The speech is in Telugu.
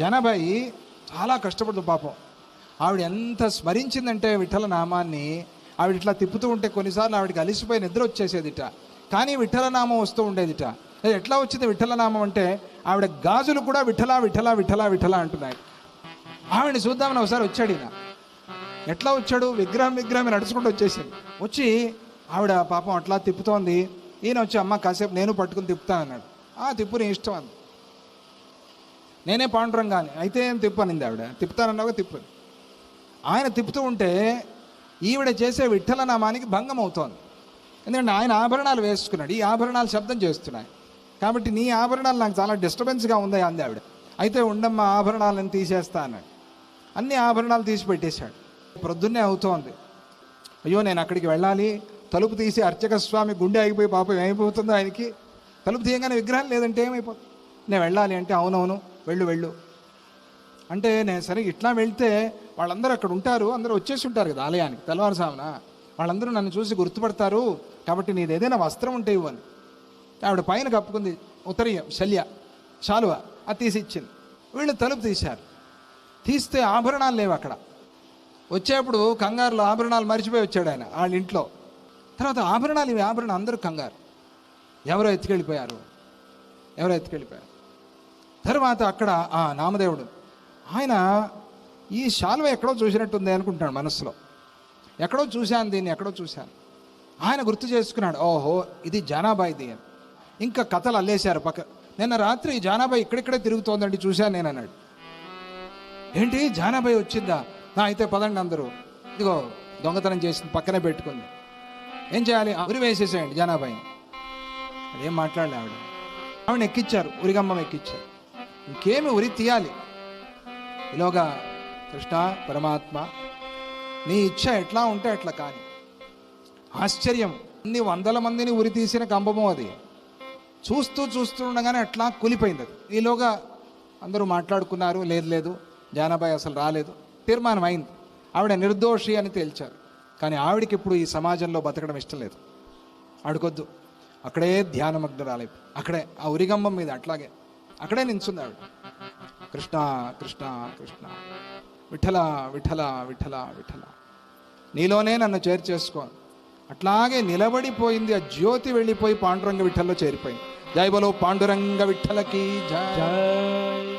జనాబాయి చాలా కష్టపడుతుంది పాపం. ఆవిడ ఎంత స్మరించిందంటే విఠల నామాన్ని ఆవిడ ఇట్లా తిప్పుతూ ఉంటే కొన్నిసార్లు ఆవిడకి అలిసిపోయి నిద్ర వచ్చేసేదిట. కానీ విఠలనామం వస్తూ ఉండేదిట. ఎట్లా వచ్చింది విఠలనామం అంటే ఆవిడ గాజులు కూడా విఠలా విఠలా విఠలా విఠలా అంటున్నాయి. ఆవిడని చూద్దామని ఒకసారి వచ్చాడు ఈయన. ఎట్లా వచ్చాడు? విగ్రహం విగ్రహం నడుచుకుంటూ వచ్చేసింది. వచ్చి ఆవిడ పాపం అట్లా తిప్పుతోంది. ఈయన వచ్చి అమ్మ కాసేపు నేను పట్టుకుని తిప్పుతాను అన్నాడు. ఆ తిప్పు నీ ఇష్టం అంది నేనే పాండురంగాని. అయితే ఏం తిప్పనింది ఆవిడ? తిప్పుతానన్నా తిప్పు. ఆయన తిప్పుతూ ఉంటే ఈవిడ చేసే విఠల నామానికి భంగం అవుతోంది ఎందుకంటే ఆయన ఆభరణాలు వేసుకున్నాడు. ఈ ఆభరణాలు శబ్దం చేస్తున్నాయి. కాబట్టి నీ ఆభరణాలు నాకు చాలా డిస్టర్బెన్స్గా ఉంది అంది ఆవిడ. అయితే ఉండమ్మా ఆభరణాలను తీసేస్తా అన్నాడు. అన్ని ఆభరణాలు తీసి పెట్టేశాడు. ప్రొద్దున్నే అవుతోంది. అయ్యో నేను అక్కడికి వెళ్ళాలి. తలుపు తీసి అర్చక స్వామి గుండె ఆగిపోయి పాపం ఏమైపోతుందో ఆయనకి. తలుపు తీయగానే విగ్రహం లేదంటే ఏమైపోతుంది? నేను వెళ్ళాలి అంటే అవునవును. వెళ్ళు వెళ్ళు. అంటే నేను సరే ఇట్లా వెళ్తే వాళ్ళందరూ అక్కడ ఉంటారు అందరూ వచ్చేసి ఉంటారు కదా ఆలయానికి తెల్లవారుసామున వాళ్ళందరూ నన్ను చూసి గుర్తుపడతారు కాబట్టి నీది ఏదైనా వస్త్రం ఉంటే ఇవ్వని ఆవిడ పైన కప్పుకుంది ఉత్తరీయం శల్య శాలువ. అది తీసి ఇచ్చింది. వీళ్ళు తలుపు తీశారు. తీస్తే ఆభరణాలు లేవు అక్కడ. వచ్చేప్పుడు కంగారులో ఆభరణాలు మర్చిపోయి వచ్చాడు ఆయన వాళ్ళ ఇంట్లో. తర్వాత ఆభరణాలు ఇవి ఆభరణం అందరూ కంగారు. ఎవరో ఎత్తుకెళ్ళిపోయారు. ఎవరో ఎత్తుకెళ్ళిపోయారు. తర్వాత అక్కడ ఆ నామదేవుడు ఆయన ఈ శాలువ ఎక్కడో చూసినట్టుంది అనుకుంటాడు మనసులో ఎక్కడో చూశాను దీన్ని ఎక్కడో చూశాను. ఆయన గుర్తు చేసుకున్నాడు ఓహో ఇది జానాబాయిది అని ఇంకా కథలు అల్లేశారు పక్క. నిన్న రాత్రి జానాబాయి ఇక్కడిక్కడే తిరుగుతోందండి చూశాను నేను అన్నాడు. ఏంటి జానాబాయి వచ్చిందా? నా అయితే పదండి అందరూ. ఇదిగో దొంగతనం చేసింది పక్కనే పెట్టుకుంది. ఏం చేయాలి? ఉరి వేసేసేయండి జానాబాయి అదేం మాట్లాడలే ఆవిడ. ఆవిడ ఎక్కిచ్చారు ఉరిగమ్మం ఎక్కిచ్చారు. ఇంకేమి ఉరి తీయాలి? ఇలాగా కృష్ణ పరమాత్మ నీ ఇచ్చ ఎట్లా ఉంటే అట్లా కానీ. ఆశ్చర్యం. అన్ని వందల మందిని ఉరి తీసిన కంబము అది. చూస్తూ చూస్తూ ఉండగానే అట్లా కూలిపోయింది అది. ఈలోగా అందరూ మాట్లాడుకున్నారు లేదు లేదు జానాబాయి అసలు రాలేదు. తీర్మానం అయింది. ఆవిడ నిర్దోషి అని తేల్చారు. కానీ ఆవిడకి ఇప్పుడు ఈ సమాజంలో బతకడం ఇష్టం లేదు. ఆడుకోద్దు. అక్కడే ధ్యానమగ్నరాలై అక్కడే ఆ ఉరిగంబం మీద అట్లాగే. అక్కడే నించున్నాడు. కృష్ణ కృష్ణ కృష్ణ. విఠల విఠల విఠల విఠల. నీలోనే నన్ను చేర్చేసుకో అట్లాగే నిలబడిపోయింది ఆ జ్యోతి వెళ్ళిపోయి పాండురంగ విఠల్లో చేరిపోయింది. జై బలో పాండురంగ విఠలకి జై.